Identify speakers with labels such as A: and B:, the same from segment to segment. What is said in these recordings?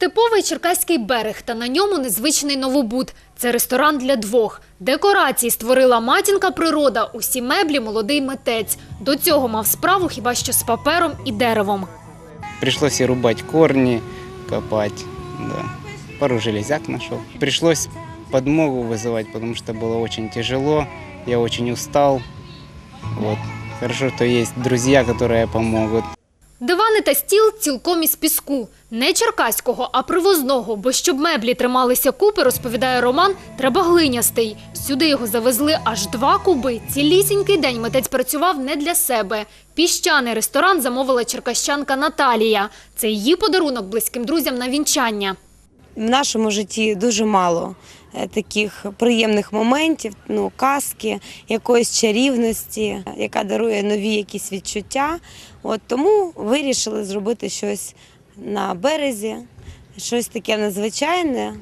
A: Типовий черкаський берег та на ньому незвичний новобуд. Це ресторан для двох. Декорації створила матінка природа, усі меблі молодий митець. До цього мав справу хіба що з папером і деревом.
B: Пришлось и рубать корни, копать, да. Пару железяк нашел. Пришлось подмогу вызывать, потому что было очень тяжело, я очень устал. Вот. Хорошо, что есть друзья, которые помогут.
A: Дивани та стіл цілком із піску. Не черкаського, а привозного, бо щоб меблі трималися купи, розповідає Роман, треба глинястий. Сюди його завезли аж два куби. Цілісінький день митець працював не для себе. Піщаний ресторан замовила черкащанка Наталія. Це її подарунок близьким друзям на вінчання.
C: В нашому житті дуже мало е, таких приємних моментів, ну, казки, якоїсь чарівності, яка дарує нові якісь відчуття. От тому вирішили зробити щось на березі, щось таке надзвичайне,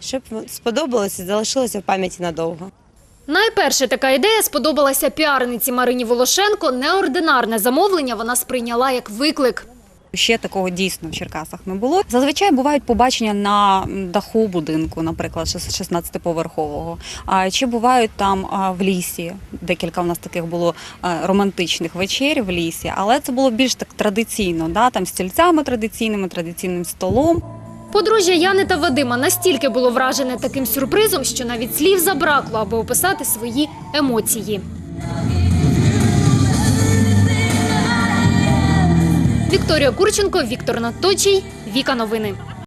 C: щоб сподобалося залишилося в пам'яті надовго.
A: Найперше така ідея сподобалася піарниці Марині Волошенко. Неординарне замовлення вона сприйняла як виклик.
D: Ще такого дійсно в Черкасах не було. Зазвичай бувають побачення на даху будинку, наприклад, 16-поверхового. А чи бувають там в лісі? Декілька в нас таких було романтичних вечер в лісі, але це було більш так традиційно, да? там стільцями традиційними, традиційним столом.
A: Подружжя Яни та Вадима настільки було вражене таким сюрпризом, що навіть слів забракло, аби описати свої емоції. Вікторія Курченко, Віктор Наточій, Віка Новини.